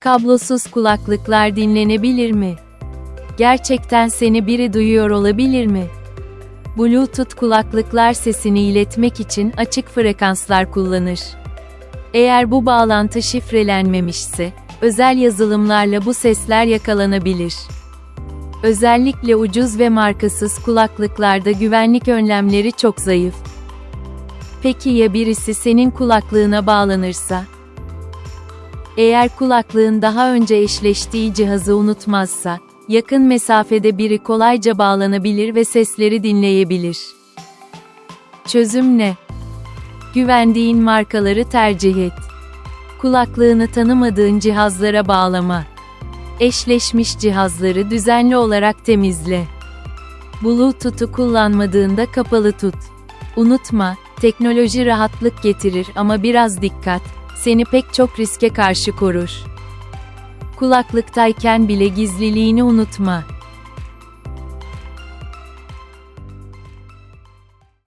Kablosuz kulaklıklar dinlenebilir mi? Gerçekten seni biri duyuyor olabilir mi? Bluetooth kulaklıklar sesini iletmek için açık frekanslar kullanır. Eğer bu bağlantı şifrelenmemişse, özel yazılımlarla bu sesler yakalanabilir. Özellikle ucuz ve markasız kulaklıklarda güvenlik önlemleri çok zayıf. Peki ya birisi senin kulaklığına bağlanırsa? Eğer kulaklığın daha önce eşleştiği cihazı unutmazsa, yakın mesafede biri kolayca bağlanabilir ve sesleri dinleyebilir. Çözüm ne? Güvendiğin markaları tercih et. Kulaklığını tanımadığın cihazlara bağlama. Eşleşmiş cihazları düzenli olarak temizle. Bluetooth'u kullanmadığında kapalı tut. Unutma, teknoloji rahatlık getirir ama biraz dikkat, seni pek çok riske karşı korur. Kulaklıktayken bile gizliliğini unutma.